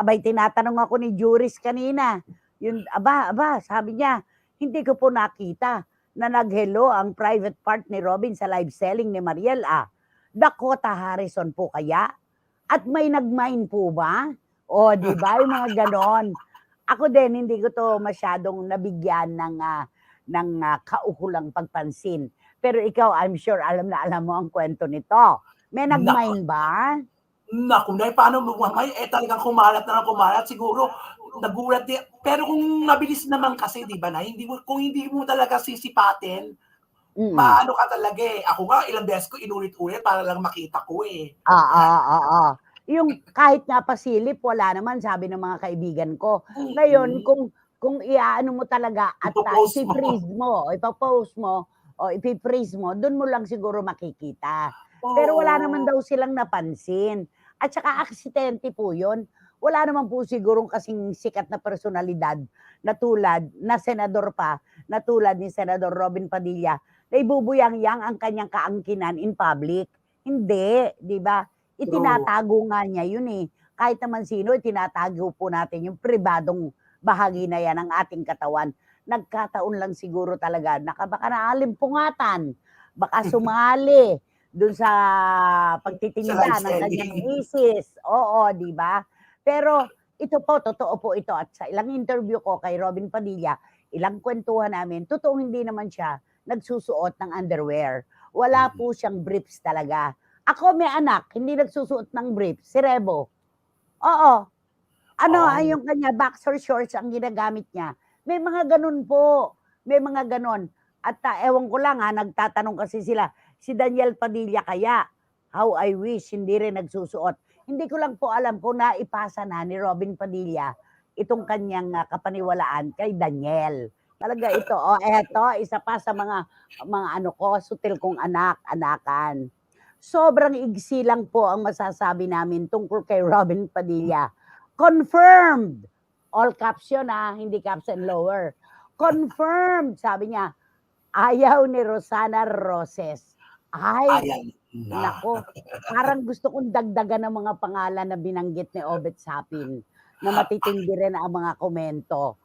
Abay, tinatanong ako ni Juris kanina. Yun, aba, aba, sabi niya, hindi ko po nakita na nag-hello ang private part ni Robin sa live selling ni Mariel. Ah, Dakota Harrison po kaya? At may nag-mine po ba? O, di ba? Yung mga ganon. Ako din, hindi ko to masyadong nabigyan ng, ah, ng ah, kaukulang pagpansin. Pero ikaw, I'm sure, alam na alam mo ang kwento nito. May nag-mine ba? Naku, na paano mo may eh talagang kumalat na lang kumalat siguro nagulat din. Pero kung mabilis naman kasi, di ba na, hindi mo, kung hindi mo talaga sisipatin, Mm. paano ka talaga eh. Ako nga, ilang beses ko inulit-ulit para lang makita ko eh. Ah, ah, ah, ah. Yung kahit nga pasilip, wala naman, sabi ng mga kaibigan ko. Ngayon, kung kung iaano mo talaga at uh, Ipopost mo. ipopost mo, o ipi-freeze mo, doon mo lang siguro makikita. Oo. Pero wala naman daw silang napansin. At saka aksidente po yun. Wala naman po sigurong kasing sikat na personalidad na tulad, na senador pa, na tulad ni Senador Robin Padilla, na ibubuyang-yang ang kanyang kaangkinan in public. Hindi, di ba? Itinatago nga niya yun eh. Kahit naman sino, itinatago po natin yung pribadong bahagi na yan ng ating katawan. Nagkataon lang siguro talaga, naka, baka naalimpungatan, baka sumali dun sa pagtitinda Sa ng kanyang selling. isis. Oo, di ba? Pero ito po, totoo po ito. At sa ilang interview ko kay Robin Padilla, ilang kwentuhan namin, totoo hindi naman siya nagsusuot ng underwear. Wala Mhm. po siyang briefs talaga. Ako may anak, hindi nagsusuot ng briefs. Si Rebo. Oo. Ano, Oo. ay yung kanya boxer shorts ang ginagamit niya. May mga ganun po. May mga ganun. At ah, ewan ko lang ha, nagtatanong kasi sila, si Daniel Padilla kaya, how I wish, hindi rin nagsusuot. Hindi ko lang po alam kung naipasa na ni Robin Padilla itong kanyang ah, kapaniwalaan kay Daniel. Talaga ito, oh, eto, isa pa sa mga mga ano ko, sutil kong anak, anakan. Sobrang igsi lang po ang masasabi namin tungkol kay Robin Padilla. Confirmed! All caps yun ah, hindi caps and lower. Confirmed, sabi niya, ayaw ni Rosana Roses. Ay, Ayan na. Nako, parang gusto kong dagdagan ng mga pangalan na binanggit ni Obet Sapin na matitindi rin ang mga komento.